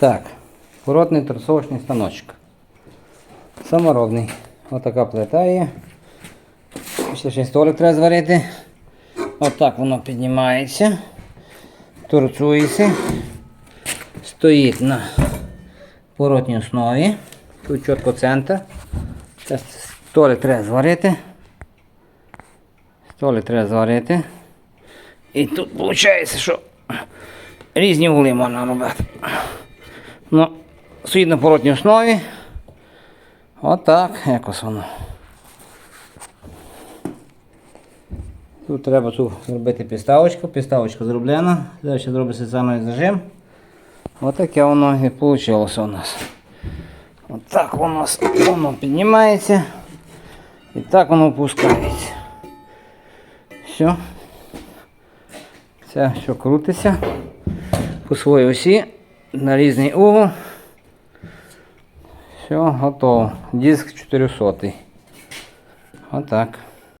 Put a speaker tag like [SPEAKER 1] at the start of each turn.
[SPEAKER 1] Так, воротний тросовочний станочок. Саморобний. Отака плита є. Ще ще столик треба зварити. Отак воно піднімається. Торцується. Стоїть на поворотній основі. Тут чітко центр. Зараз столик треба зварити. Столик треба зварити. І тут виходить, що різні вугли можна робити. На поворотній основі. Отак, якось воно. Тут треба цю зробити підставочку. Підставочка зроблена. Зараз ще зробиться самий зажим. Отаке воно і вийшло у нас. Отак воно, с- воно піднімається. І так воно опускається. Все. Це що крутиться по своїй осі на різний угол. Все, готово. Диск 400. Отак.